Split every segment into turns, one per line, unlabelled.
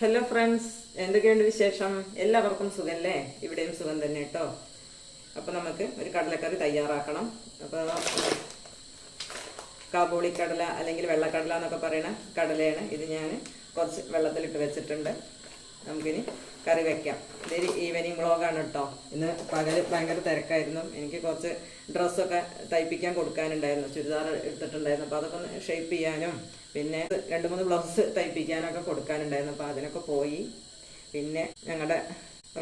Hello friends എന്തൊക്കെയുണ്ട് വിശേഷം? എല്ലാവർക്കും സുഖമല്ലേ ഇവിടെയും സുഖം തന്നെ കേട്ടോ. അപ്പോൾ നമുക്ക് ഒരു കടലക്കറി തയ്യാറാക്കണം. അപ്പോൾ കാബൂളി കടല അല്ലെങ്കിൽ വെള്ളക്കടല എന്നൊക്കെ പറയുന്ന കടലയാണ് ഇത് ഞാൻ കുറച്ച് വെള്ളത്തിലിട്ട് വെച്ചിട്ടുണ്ട്. നമുക്കിനി കറി വെക്കാം. ഇതൊരു ഈവനിങ് വ്ളോഗാണ് കേട്ടോ ഇന്ന് പകൽ ഭയങ്കര തിരക്കായിരുന്നു. എനിക്ക് കുറച്ച് ഡ്രസ്സൊക്കെ തയ്പ്പിക്കാൻ കൊടുക്കാനുണ്ടായിരുന്നു. ചുരിദാർ എടുത്തിട്ടുണ്ടായിരുന്നു. അപ്പോൾ അതൊക്കെ ഒന്ന് ഷേപ്പ് ചെയ്യാനും പിന്നെ രണ്ട് മൂന്ന് ബ്ലൗസ് തയ്പ്പിക്കാനൊക്കെ കൊടുക്കാനുണ്ടായിരുന്നു. അപ്പോൾ അതിനൊക്കെ പോയി. പിന്നെ ഞങ്ങളുടെ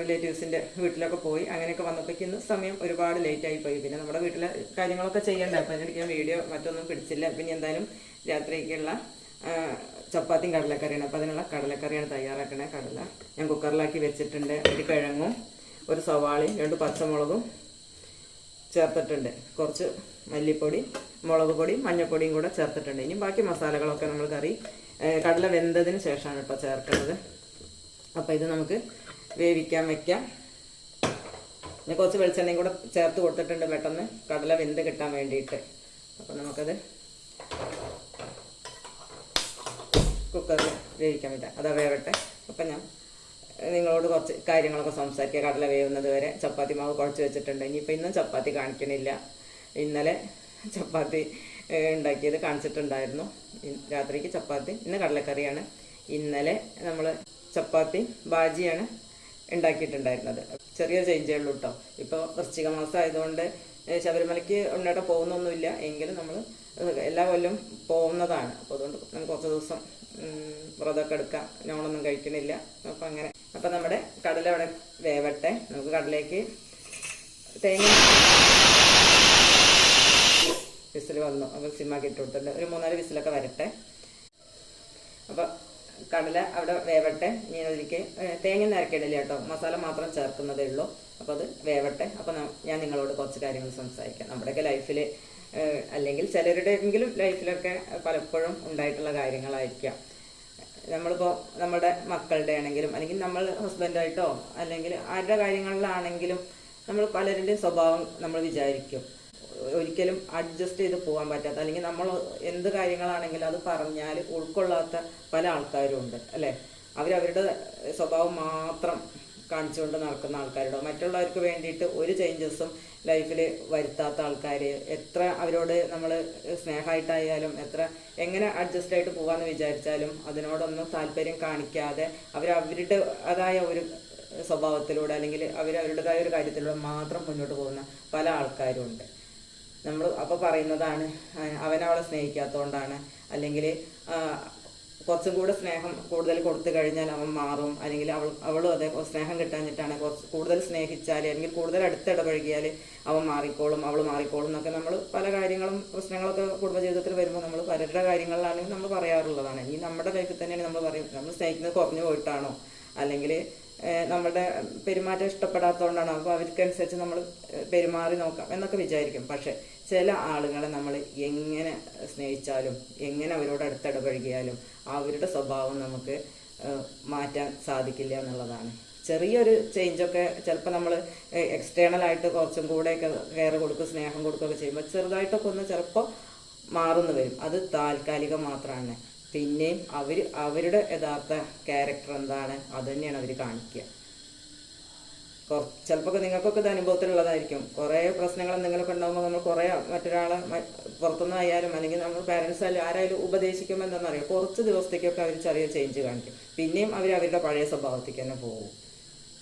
റിലേറ്റീവ്സിന്റെ വീട്ടിലൊക്കെ പോയി. അങ്ങനെയൊക്കെ വന്നപ്പോഴേക്കും സമയം ഒരുപാട് ലേറ്റായി പോയി. പിന്നെ നമ്മുടെ വീട്ടിലെ കാര്യങ്ങളൊക്കെ ചെയ്യണ്ടേ. അപ്പോൾ അതിനിടയ്ക്ക് വീഡിയോ മറ്റൊന്നും പിടിച്ചില്ല. പിന്നെ എന്തായാലും രാത്രിക്കുള്ള ചപ്പാത്തിയും കടലക്കറിയാണ്. അപ്പോൾ അതിനുള്ള കടലക്കറിയാണ് തയ്യാറാക്കണേ. കടല ഞാൻ കുക്കറിലാക്കി വെച്ചിട്ടുണ്ട്. ഒരു കിഴങ്ങും ഒരു സവാളയും രണ്ട് പച്ചമുളകും ചേർത്തിട്ടുണ്ട്. കുറച്ച് മല്ലിപ്പൊടി മുളക് പൊടി മഞ്ഞൾപ്പൊടിയും കൂടെ ചേർത്തിട്ടുണ്ട്. ഇനി ബാക്കി മസാലകളൊക്കെ നമ്മൾ കറി കടല വെന്തതിന് ശേഷമാണ് ഇപ്പോൾ ചേർക്കുന്നത് അപ്പോൾ ഇത് നമുക്ക് വേവിക്കാൻ വെക്കാം. പിന്നെ കുറച്ച് വെളിച്ചെണ്ണയും കൂടെ ചേർത്ത് കൊടുത്തിട്ടുണ്ട് പെട്ടെന്ന്. കടല വെന്ത് കിട്ടാൻ വേണ്ടിയിട്ട്. അപ്പോൾ നമുക്കത് കുക്കറിൽ വേവിക്കാൻ പറ്റുക അതാ വേവട്ടെ. അപ്പം ഞാൻ നിങ്ങളോട് കുറച്ച് കാര്യങ്ങളൊക്കെ സംസാരിക്കുക കടല വേവുന്നത് വരെ ചപ്പാത്തി മാവ് കുഴച്ച് വെച്ചിട്ടുണ്ട്. ഇനിയിപ്പോൾ ഇന്നും ചപ്പാത്തി കാണിക്കണില്ല. ഇന്നലെ ചപ്പാത്തി ഉണ്ടാക്കിയത് കാണിച്ചിട്ടുണ്ടായിരുന്നു. രാത്രിക്ക് ചപ്പാത്തി ഇന്ന് കടലക്കറിയാണ്. ഇന്നലെ നമ്മൾ ചപ്പാത്തി ബാജിയാണ് ഉണ്ടാക്കിയിട്ടുണ്ടായിരുന്നത്. ചെറിയ ചേഞ്ചേ ഉള്ളൂ കേട്ടോ ഇപ്പോൾ വൃശ്ചിക മാസം ആയതുകൊണ്ട് ശബരിമലയ്ക്ക് ഉണ്ടായിട്ട് പോകുന്നൊന്നുമില്ല. എങ്കിലും നമ്മൾ എല്ലാ കൊല്ലം പോകുന്നതാണ്. അപ്പോൾ അതുകൊണ്ട് നമുക്ക് കുറച്ച് ദിവസം വ്രതമൊക്കെ എടുക്കാം. നോണൊന്നും കഴിക്കണില്ല. അപ്പം അങ്ങനെ. അപ്പം നമ്മുടെ കടല അവിടെ വേവട്ടെ. നമുക്ക് കടലേക്ക് തേങ്ങ വിസിൽ വന്നു. അപ്പം സിമ്മാക്കി ഇട്ട് കൊടുത്തിട്ടുണ്ട് ഒരു മൂന്നാൽ വിസിലൊക്കെ വരട്ടെ. അപ്പം കടല അവിടെ വേവട്ടെ. ഇനി അതിലേക്ക് തേങ്ങ നിരക്കിടില്ല കേട്ടോ. മസാല മാത്രം ചേർക്കുന്നതേ ഉള്ളൂ. അപ്പോൾ അത് വേവട്ടെ. അപ്പോൾ ഞാൻ നിങ്ങളോട് കുറച്ച് കാര്യങ്ങൾ സംസാരിക്കാം. നമ്മുടെയൊക്കെ ലൈഫിൽ അല്ലെങ്കിൽ ചിലരുടെയെങ്കിലും ലൈഫിലൊക്കെ പലപ്പോഴും ഉണ്ടായിട്ടുള്ള കാര്യങ്ങളായിരിക്കാം. നമ്മളിപ്പോൾ നമ്മുടെ മക്കളുടെ ആണെങ്കിലും അല്ലെങ്കിൽ നമ്മൾ ഹസ്ബൻഡായിട്ടോ അല്ലെങ്കിൽ ആരുടെ കാര്യങ്ങളിലാണെങ്കിലും നമ്മൾ പലരുടെയും സ്വഭാവം നമ്മൾ വിചാരിക്കും. ഒരിക്കലും അഡ്ജസ്റ്റ് ചെയ്ത് പോകാൻ പറ്റാത്ത അല്ലെങ്കിൽ നമ്മൾ എന്ത് കാര്യങ്ങളാണെങ്കിലും അത് പറഞ്ഞാൽ ഉൾക്കൊള്ളാത്ത പല ആൾക്കാരും ഉണ്ട് അല്ലേ? അവരവരുടെ സ്വഭാവം മാത്രം കാണിച്ചുകൊണ്ട് നടക്കുന്ന ആൾക്കാരുണ്ടോ? മറ്റുള്ളവർക്ക് വേണ്ടിയിട്ട് ഒരു ചേഞ്ചസും ലൈഫിൽ വരുത്താത്ത ആൾക്കാർ എത്ര അവരോട് നമ്മൾ സ്നേഹമായിട്ടായാലും എത്ര എങ്ങനെ അഡ്ജസ്റ്റ് ആയിട്ട് പോകാമെന്ന് വിചാരിച്ചാലും അതിനോടൊന്നും താല്പര്യം കാണിക്കാതെ അവർ അതായ ഒരു സ്വഭാവത്തിലൂടെ അല്ലെങ്കിൽ അവർ ഒരു കാര്യത്തിലൂടെ മാത്രം മുന്നോട്ട് പോകുന്ന പല ആൾക്കാരും ഉണ്ട്. നമ്മൾ അപ്പോൾ പറയുന്നതാണ് അവളെ സ്നേഹിക്കാത്തതുകൊണ്ടാണ് അല്ലെങ്കിൽ കുറച്ചും കൂടെ സ്നേഹം കൂടുതൽ കൊടുത്തു കഴിഞ്ഞാൽ അവൻ മാറും. അല്ലെങ്കിൽ അവൾ അവളും അതെ സ്നേഹം കിട്ടാഞ്ഞിട്ടാണ് കുറച്ച് കൂടുതൽ സ്നേഹിച്ചാൽ അല്ലെങ്കിൽ കൂടുതൽ അടുത്തിടപഴകിയാൽ അവൻ മാറിക്കോളും അവൾ മാറിക്കോളും എന്നൊക്കെ നമ്മൾ പല കാര്യങ്ങളും പ്രശ്നങ്ങളൊക്കെ കുടുംബജീവിതത്തിൽ വരുമ്പോൾ നമ്മൾ പലരുടെ കാര്യങ്ങളിലാണെങ്കിൽ നമ്മൾ പറയാറുള്ളതാണ്. ഇനി നമ്മുടെ ലൈഫിൽ തന്നെയാണ് നമ്മൾ പറയും നമ്മൾ സ്നേഹിക്കുന്നത് കുറഞ്ഞു പോയിട്ടാണോ? അല്ലെങ്കിൽ നമ്മുടെ പെരുമാറ്റം ഇഷ്ടപ്പെടാത്തതുകൊണ്ടാണ്. അപ്പോൾ അവർക്കനുസരിച്ച് നമ്മൾ പെരുമാറി നോക്കാം എന്നൊക്കെ വിചാരിക്കും. പക്ഷെ ചില ആളുകളെ നമ്മൾ എങ്ങനെ സ്നേഹിച്ചാലും എങ്ങനെ അവരോട് അടുത്തിടപഴകിയാലും അവരുടെ സ്വഭാവം നമുക്ക് മാറ്റാൻ സാധിക്കില്ല എന്നുള്ളതാണ്. ചെറിയൊരു ചേഞ്ചൊക്കെ ചിലപ്പോൾ നമ്മൾ എക്സ്റ്റേണൽ ആയിട്ട് കുറച്ചും കൂടെയൊക്കെ കെയർ കൊടുക്കുക സ്നേഹം കൊടുക്കുകയൊക്കെ ചെയ്യുമ്പോൾ ചെറുതായിട്ടൊക്കെ ഒന്ന് ചിലപ്പോൾ മാറുന്നു വരും. അത് താൽക്കാലികം മാത്രമാണ് പിന്നെയും അവർ അവരുടെ യഥാർത്ഥ ക്യാരക്ടർ എന്താണ്? അത് തന്നെയാണ് അവർ കാണിക്കുക. കുറച്ച് ചിലപ്പോൾ നിങ്ങൾക്കൊക്കെ ഇത് അനുഭവത്തിലുള്ളതായിരിക്കും. കുറേ പ്രശ്നങ്ങൾ എന്തെങ്കിലുമൊക്കെ ഉണ്ടാകുമ്പോൾ നമ്മൾ കുറേ മറ്റൊരാളെ മ- പുറത്തുനിന്ന് ആയാലും അല്ലെങ്കിൽ നമ്മൾ പാരൻസ് ആയാലും ആരായാലും ഉപദേശിക്കുമ്പോൾ എന്താണെന്നറിയാം കുറച്ച് ദിവസത്തേക്കൊക്കെ അവർ ചെറിയ ചേഞ്ച് കാണിക്കും. പിന്നെയും അവർ അവരുടെ പഴയ സ്വഭാവത്തേക്ക് തന്നെ പോകും.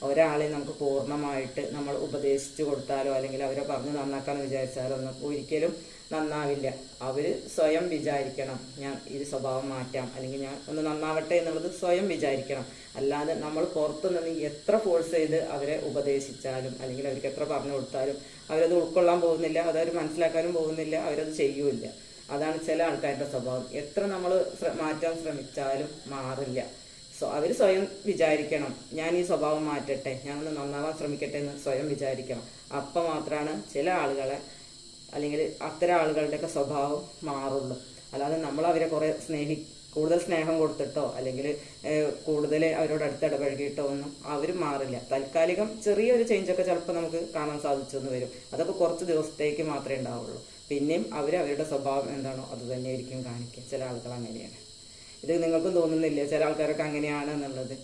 ഒരാളെ നമുക്ക് പൂർണമായിട്ട് നമ്മൾ ഉപദേശിച്ചു കൊടുത്താലോ അല്ലെങ്കിൽ അവരെ പറഞ്ഞ് നന്നാക്കാമെന്ന് വിചാരിച്ചാലോ ഒന്നും ഒരിക്കലും നന്നാവില്ല. അവർ സ്വയം വിചാരിക്കണം. ഞാൻ ഈ സ്വഭാവം മാറ്റാം. അല്ലെങ്കിൽ ഞാൻ ഒന്ന് നന്നാവട്ടെ എന്നുള്ളത് സ്വയം വിചാരിക്കണം. അല്ലാതെ നമ്മൾ പുറത്തു നിന്ന് എത്ര ഫോഴ്സ് ചെയ്ത് അവരെ ഉപദേശിച്ചാലും അല്ലെങ്കിൽ അവർക്ക് എത്ര പറഞ്ഞു കൊടുത്താലും അവരത് ഉൾക്കൊള്ളാൻ പോകുന്നില്ല അതവർ മനസ്സിലാക്കാനും പോകുന്നില്ല അവരത് ചെയ്യൂല്ല അതാണ് ചില ആൾക്കാരുടെ സ്വഭാവം. എത്ര നമ്മൾ മാറ്റാൻ ശ്രമിച്ചാലും മാറില്ല. സോ അവർ സ്വയം വിചാരിക്കണം. ഞാൻ ഈ സ്വഭാവം മാറ്റട്ടെ ഞാനൊന്ന് നന്നാവാൻ ശ്രമിക്കട്ടെ എന്ന് സ്വയം വിചാരിക്കണം. അപ്പം മാത്രമാണ് ചില ആളുകളെ അല്ലെങ്കിൽ അത്തരം ആളുകളുടെയൊക്കെ സ്വഭാവം മാറുള്ളൂ. അല്ലാതെ നമ്മൾ അവരെ കുറേ സ്നേഹി കൂടുതൽ സ്നേഹം കൊടുത്തിട്ടോ അല്ലെങ്കിൽ കൂടുതൽ അവരോട് അടുത്തിടപഴകിയിട്ടോ ഒന്നും അവർ മാറില്ല. തൽക്കാലികം ചെറിയൊരു ചേഞ്ചൊക്കെ ചിലപ്പോൾ നമുക്ക് കാണാൻ സാധിച്ചെന്ന് വരും. അതൊക്കെ കുറച്ച് ദിവസത്തേക്ക് മാത്രമേ ഉണ്ടാവുള്ളൂ. പിന്നെയും അവർ അവരുടെ സ്വഭാവം എന്താണോ അത് തന്നെയായിരിക്കും കാണിക്കുക. ചില ആളുകൾ അങ്ങനെയാണ്. ഇത് നിങ്ങൾക്കും തോന്നുന്നില്ല? ചില ആൾക്കാരൊക്കെ അങ്ങനെയാണ് എന്നുള്ളത്.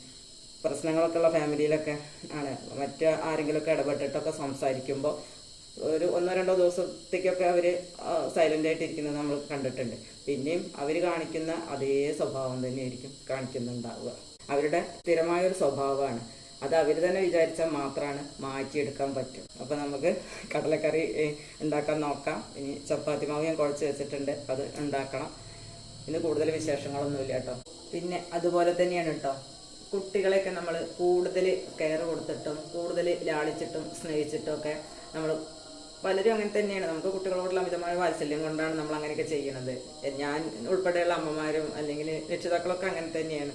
പ്രശ്നങ്ങളൊക്കെ ഉള്ള ഫാമിലിയിലൊക്കെ ആണ്. മറ്റു ആരെങ്കിലുമൊക്കെ ഇടപെട്ടിട്ടൊക്കെ സംസാരിക്കുമ്പോൾ ഒരു ഒന്നോ രണ്ടോ ദിവസത്തേക്കൊക്കെ അവർ സൈലന്റ് ആയിട്ട് ഇരിക്കുന്നത് നമ്മൾ കണ്ടിട്ടുണ്ട്. പിന്നെയും അവർ കാണിക്കുന്ന അതേ സ്വഭാവം തന്നെയായിരിക്കും കാണിക്കുന്നുണ്ടാവുക. അവരുടെ സ്ഥിരമായ ഒരു സ്വഭാവമാണ്. അത് അവർ തന്നെ വിചാരിച്ചാൽ മാത്രമാണ് മാറ്റിയെടുക്കാൻ പറ്റും. അപ്പോൾ നമുക്ക് കടലക്കറി ഉണ്ടാക്കാൻ നോക്കാം. ഇനി ചപ്പാത്തി മാവ് ഞാൻ കുഴച്ച് വെച്ചിട്ടുണ്ട്. അത് ഉണ്ടാക്കണം. ഇന്ന് കൂടുതൽ വിശേഷങ്ങളൊന്നുമില്ല കേട്ടോ. പിന്നെ അതുപോലെ തന്നെയാണ് കേട്ടോ. കുട്ടികളെയൊക്കെ നമ്മൾ കൂടുതൽ കെയർ കൊടുത്തിട്ടും കൂടുതൽ ലാളിച്ചിട്ടും സ്നേഹിച്ചിട്ടും ഒക്കെ നമ്മൾ പലരും അങ്ങനെ തന്നെയാണ്. നമുക്ക് കുട്ടികളോടുള്ള അമിതമായ വാത്സല്യം കൊണ്ടാണ് നമ്മൾ അങ്ങനെയൊക്കെ ചെയ്യണത് ഞാൻ ഉൾപ്പെടെയുള്ള അമ്മമാരും അല്ലെങ്കിൽ രക്ഷിതാക്കളൊക്കെ അങ്ങനെ തന്നെയാണ്.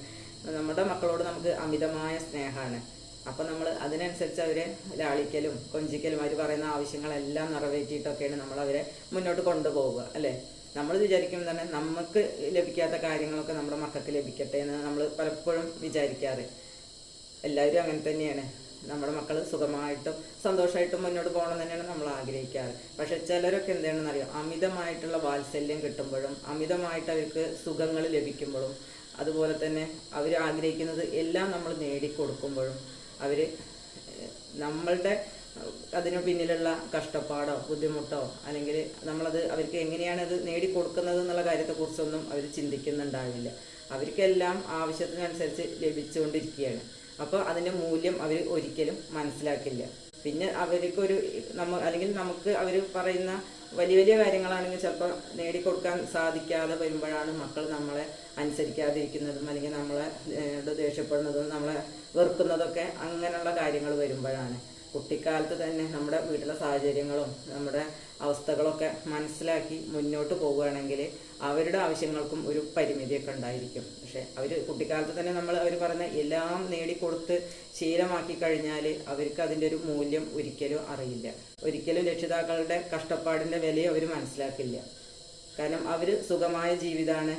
നമ്മുടെ മക്കളോട് നമുക്ക് അമിതമായ സ്നേഹമാണ്. അപ്പൊ നമ്മൾ അതിനനുസരിച്ച് അവരെ ലാളിക്കലും കൊഞ്ചിക്കലും അവർ പറയുന്ന ആവശ്യങ്ങളെല്ലാം നിറവേറ്റിയിട്ടൊക്കെയാണ് നമ്മൾ അവരെ മുന്നോട്ട് കൊണ്ടുപോവുക അല്ലേ? നമ്മൾ വിചാരിക്കും തന്നെ നമുക്ക് ലഭിക്കാത്ത കാര്യങ്ങളൊക്കെ നമ്മുടെ മക്കൾക്ക് ലഭിക്കട്ടെ എന്ന് നമ്മൾ പലപ്പോഴും വിചാരിക്കാറ്. എല്ലാവരും അങ്ങനെ തന്നെയാണ്. നമ്മുടെ മക്കൾ സുഖമായിട്ടും സന്തോഷമായിട്ടും മുന്നോട്ട് പോകണം തന്നെയാണ് നമ്മൾ ആഗ്രഹിക്കാറ്. പക്ഷെ ചിലരൊക്കെ എന്താണെന്ന് അറിയാം? അമിതമായിട്ടുള്ള വാത്സല്യം കിട്ടുമ്പോഴും അമിതമായിട്ട് അവർക്ക് സുഖങ്ങൾ ലഭിക്കുമ്പോഴും അതുപോലെ തന്നെ അവർ ആഗ്രഹിക്കുന്നത് എല്ലാം നമ്മൾ നേടിക്കൊടുക്കുമ്പോഴും അവർ നമ്മളുടെ അതിനു പിന്നിലുള്ള കഷ്ടപ്പാടോ ബുദ്ധിമുട്ടോ അല്ലെങ്കിൽ നമ്മളത് അവർക്ക് എങ്ങനെയാണ് അത് നേടിക്കൊടുക്കുന്നത് എന്നുള്ള കാര്യത്തെക്കുറിച്ചൊന്നും അവർ ചിന്തിക്കുന്നുണ്ടാവില്ല. അവർക്കെല്ലാം ആവശ്യത്തിനനുസരിച്ച് ലഭിച്ചുകൊണ്ടിരിക്കുകയാണ്. അപ്പോൾ അതിന്റെ മൂല്യം അവർ ഒരിക്കലും മനസ്സിലാക്കില്ല. പിന്നെ അവർക്കൊരു നമ്മ അല്ലെങ്കിൽ നമുക്ക് അവർ പറയുന്ന വലിയ വലിയ കാര്യങ്ങളാണെങ്കിൽ ചിലപ്പോൾ നേടിക്കൊടുക്കാൻ സാധിക്കാതെ വരുമ്പോഴാണ് മക്കൾ നമ്മളെ അനുസരിക്കാതിരിക്കുന്നതും അല്ലെങ്കിൽ നമ്മളെ ദേഷ്യപ്പെടുന്നതും നമ്മളെ വെറുക്കുന്നതൊക്കെ അങ്ങനെയുള്ള കാര്യങ്ങൾ വരുമ്പോഴാണ്. കുട്ടിക്കാലത്ത് തന്നെ നമ്മുടെ വീട്ടിലെ സാഹചര്യങ്ങളും നമ്മുടെ അവസ്ഥകളൊക്കെ മനസ്സിലാക്കി മുന്നോട്ട് പോവുകയാണെങ്കിൽ അവരുടെ ആവശ്യങ്ങൾക്കും ഒരു പരിമിതിയൊക്കെ ഉണ്ടായിരിക്കും. പക്ഷെ അവർ കുട്ടിക്കാലത്ത് തന്നെ നമ്മൾ അവർ പറഞ്ഞ എല്ലാം നേടിക്കൊടുത്ത് ശീലമാക്കി കഴിഞ്ഞാൽ അവർക്ക് അതിന്റെ ഒരു മൂല്യം ഒരിക്കലും അറിയില്ല. ഒരിക്കലും രക്ഷിതാക്കളുടെ കഷ്ടപ്പാടിന്റെ വിലയും അവർ മനസ്സിലാക്കില്ല. കാരണം അവർ സുഖമായ ജീവിതമാണ്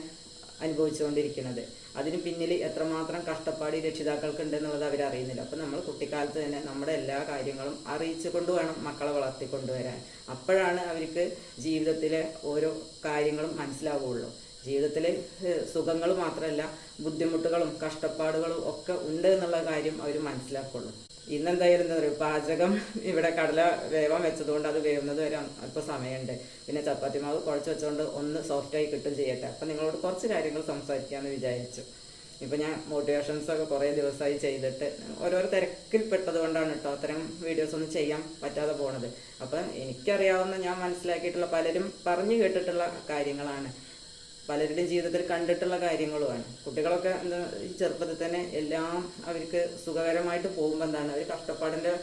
അനുഭവിച്ചുകൊണ്ടിരിക്കുന്നത്. അതിന് പിന്നിൽ എത്രമാത്രം കഷ്ടപ്പാടി രക്ഷിതാക്കൾക്ക് ഉണ്ടെന്നുള്ളത് അറിയുന്നില്ല അപ്പം നമ്മൾ കുട്ടിക്കാലത്ത് തന്നെ നമ്മുടെ എല്ലാ കാര്യങ്ങളും അറിയിച്ചു കൊണ്ട് വേണം മക്കളെ വളർത്തിക്കൊണ്ടുവരാൻ അപ്പോഴാണ് അവർക്ക് ജീവിതത്തിലെ ഓരോ കാര്യങ്ങളും മനസ്സിലാവുകയുള്ളൂ ജീവിതത്തിലെ സുഖങ്ങൾ മാത്രമല്ല ബുദ്ധിമുട്ടുകളും കഷ്ടപ്പാടുകളും ഒക്കെ ഉണ്ട് എന്നുള്ള കാര്യം അവർ മനസ്സിലാക്കുള്ളൂ. ഇന്നെന്തായാലും എന്താ പാചകം? ഇവിടെ കടല വേവാൻ വെച്ചതുകൊണ്ട് അത് വേവുന്നത് വരെ അല്പം സമയമുണ്ട്. പിന്നെ ചപ്പാത്തി മാവ് കുഴച്ച് വെച്ചുകൊണ്ട് ഒന്ന് സോഫ്റ്റായി കിട്ടും ചെയ്യട്ടെ. അപ്പം നിങ്ങളോട് കുറച്ച് കാര്യങ്ങൾ സംസാരിക്കാമെന്ന് വിചാരിച്ചു. ഇപ്പം ഞാൻ മോട്ടിവേഷൻസ് ഒക്കെ കുറേ ദിവസമായി ചെയ്തിട്ട് ഓരോരോ തിരക്കിൽ പെട്ടത് കൊണ്ടാണ് കേട്ടോ അത്തരം വീഡിയോസ് ഒന്നും ചെയ്യാൻ പറ്റാതെ പോണത്. അപ്പം എനിക്കറിയാവുന്ന ഞാൻ മനസ്സിലാക്കിയിട്ടുള്ള പലരും പറഞ്ഞു കേട്ടിട്ടുള്ള കാര്യങ്ങളാണ്. പലരുടെയും ജീവിതത്തിൽ കണ്ടിട്ടുള്ള കാര്യങ്ങളുമാണ്. കുട്ടികളൊക്കെ എന്താ ചെറുപ്പത്തിൽ തന്നെ എല്ലാം അവർക്ക് സുഖകരമായിട്ട് പോകുമ്പോൾ എന്താണ് അവർ കഷ്ടപ്പാടിന്റെ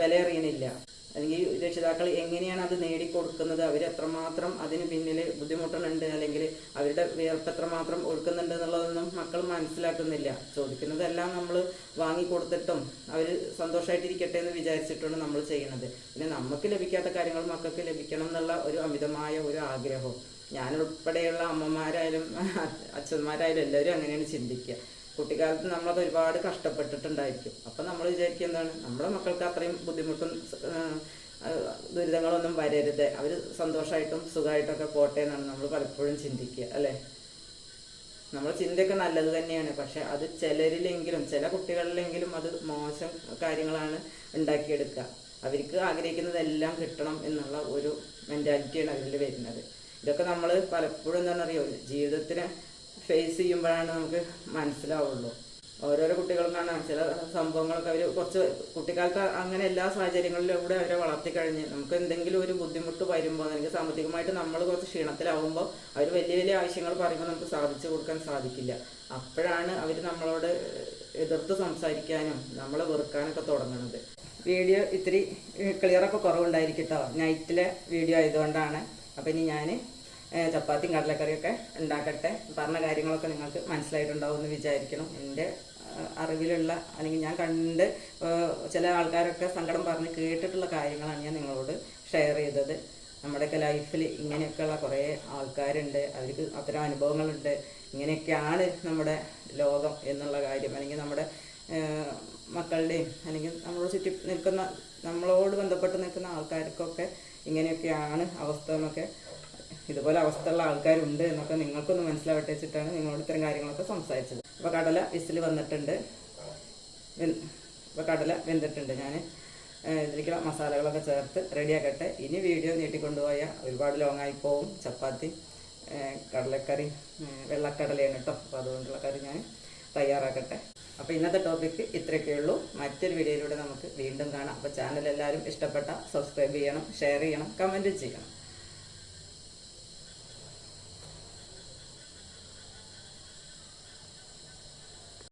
വില അറിയണില്ല അല്ലെങ്കിൽ രക്ഷിതാക്കൾ എങ്ങനെയാണ് അത് നേടിക്കൊടുക്കുന്നത് അവർ എത്രമാത്രം അതിന് പിന്നിൽ ബുദ്ധിമുട്ടുന്നുണ്ട് അല്ലെങ്കിൽ അവരുടെ വിയർപ്പ് എത്രമാത്രം ഒഴുക്കുന്നുണ്ട് എന്നുള്ളതൊന്നും മക്കൾ മനസ്സിലാക്കുന്നില്ല. ചോദിക്കുന്നതെല്ലാം നമ്മൾ വാങ്ങിക്കൊടുത്തിട്ടും അവർ സന്തോഷമായിട്ടിരിക്കട്ടെ എന്ന് വിചാരിച്ചിട്ടാണ് നമ്മൾ ചെയ്യുന്നത്. പിന്നെ നമുക്ക് ലഭിക്കാത്ത കാര്യങ്ങൾ മക്കൾക്ക് ലഭിക്കണം എന്നുള്ള ഒരു അമിതമായ ഒരു ആഗ്രഹവും ഞാൻ ഉൾപ്പെടെയുള്ള അമ്മമാരായാലും അച്ഛന്മാരായാലും എല്ലാവരും അങ്ങനെയാണ് ചിന്തിക്കുക. കുട്ടിക്കാലത്ത് നമ്മളത് ഒരുപാട് കഷ്ടപ്പെട്ടിട്ടുണ്ടായിരിക്കും. അപ്പം നമ്മൾ വിചാരിക്കുക എന്താണ്? നമ്മുടെ മക്കൾക്ക് അത്രയും ബുദ്ധിമുട്ടും ദുരിതങ്ങളൊന്നും വരരുത്. അവർ സന്തോഷമായിട്ടും സുഖമായിട്ടൊക്കെ പോട്ടെ എന്നാണ് നമ്മൾ പലപ്പോഴും ചിന്തിക്കുക അല്ലേ? നമ്മുടെ ചിന്തയൊക്കെ നല്ലത് തന്നെയാണ്. പക്ഷെ അത് ചിലരിലെങ്കിലും ചില കുട്ടികളിലെങ്കിലും അത് മോശം കാര്യങ്ങളാണ് ഉണ്ടാക്കിയെടുക്കുക. അവർക്ക് ആഗ്രഹിക്കുന്നതെല്ലാം കിട്ടണം എന്നുള്ള ഒരു മെന്റാലിറ്റിയാണ് അതിൽ വരുന്നത്. ഇതൊക്കെ നമ്മൾ പലപ്പോഴും എന്താണെന്നറിയോ ജീവിതത്തിനെ ഫേസ് ചെയ്യുമ്പോഴാണ് നമുക്ക് മനസ്സിലാവുള്ളൂ. ഓരോരോ കുട്ടികളും കാണാം ചില സംഭവങ്ങളൊക്കെ അവർ കുറച്ച് കുട്ടിക്കാലത്ത് അങ്ങനെ എല്ലാ സാഹചര്യങ്ങളിലൂടെ അവരെ വളർത്തിക്കഴിഞ്ഞ് നമുക്ക് എന്തെങ്കിലും ഒരു ബുദ്ധിമുട്ട് വരുമ്പോൾ അല്ലെങ്കിൽ സാമ്പത്തികമായിട്ട് നമ്മൾ കുറച്ച് ക്ഷീണത്തിലാവുമ്പോൾ അവർ വലിയ വലിയ ആവശ്യങ്ങൾ പറയുമ്പോൾ നമുക്ക് സാധിച്ചു കൊടുക്കാൻ സാധിക്കില്ല. അപ്പോഴാണ് അവർ നമ്മളോട് എതിർത്ത് സംസാരിക്കാനും നമ്മളെ വെറുക്കാനൊക്കെ തുടങ്ങുന്നത് വീഡിയോ ഇത്തിരി ക്ലിയറൊക്കെ കുറവുണ്ടായിരിക്കും കേട്ടോ നൈറ്റിലെ വീഡിയോ ആയതുകൊണ്ടാണ്. അപ്പം ഇനി ഞാൻ ചപ്പാത്തിയും കടലക്കറിയൊക്കെ ഉണ്ടാക്കട്ടെ പറഞ്ഞ കാര്യങ്ങളൊക്കെ നിങ്ങൾക്ക് മനസ്സിലായിട്ടുണ്ടാവും എന്ന് വിചാരിക്കണം എന്റെ അറിവിലുള്ള അല്ലെങ്കിൽ ഞാൻ കണ്ട് ചില ആൾക്കാരൊക്കെ സങ്കടം പറഞ്ഞ് കേട്ടിട്ടുള്ള കാര്യങ്ങളാണ് ഞാൻ നിങ്ങളോട് ഷെയർ ചെയ്തത്. നമ്മുടെയൊക്കെ ലൈഫിൽ ഇങ്ങനെയൊക്കെയുള്ള കുറേ ആൾക്കാരുണ്ട്. അവർക്ക് അത്തരം അനുഭവങ്ങളുണ്ട്. ഇങ്ങനെയൊക്കെയാണ് നമ്മുടെ ലോകം എന്നുള്ള കാര്യം. അല്ലെങ്കിൽ നമ്മുടെ മക്കളുടെയും അല്ലെങ്കിൽ നമ്മളോട് ചുറ്റി നിൽക്കുന്ന നമ്മളോട് ബന്ധപ്പെട്ട് നിൽക്കുന്ന ആൾക്കാർക്കൊക്കെ ഇങ്ങനെയൊക്കെയാണ് അവസ്ഥ എന്നൊക്കെ ഇതുപോലെ അവസ്ഥയുള്ള ആൾക്കാരുണ്ട് എന്നൊക്കെ നിങ്ങൾക്കൊന്ന് മനസ്സിലാവട്ടെ വെച്ചിട്ടാണ് നിങ്ങളോട് ഇത്തരം കാര്യങ്ങളൊക്കെ സംസാരിച്ചത്. അപ്പോൾ കടല വിസിൽ വന്നിട്ടുണ്ട്. ഇപ്പോൾ കടല വെന്തിട്ടുണ്ട് ഞാൻ ഇതിലേക്കുള്ള മസാലകളൊക്കെ ചേർത്ത് റെഡിയാക്കട്ടെ. ഇനി വീഡിയോ നീട്ടിക്കൊണ്ടുപോയാൽ ഒരുപാട് ലോങ്ങായി പോവും. ചപ്പാത്തി കടലക്കറി വെള്ളക്കടലയാണ് കേട്ടോ അപ്പോൾ അതുകൊണ്ടുള്ള കറി ഞാൻ തയ്യാറാക്കട്ടെ. അപ്പോൾ ഇന്നത്തെ ടോപ്പിക്ക് ഇത്രയൊക്കെ ഉള്ളൂ. മറ്റൊരു വീഡിയോയിലൂടെ നമുക്ക് വീണ്ടും കാണാം. അപ്പോൾ ചാനൽ എല്ലാവരും ഇഷ്ടപ്പെട്ട സബ്സ്ക്രൈബ് ചെയ്യണം ഷെയർ ചെയ്യണം കമന്റ് ചെയ്യണം.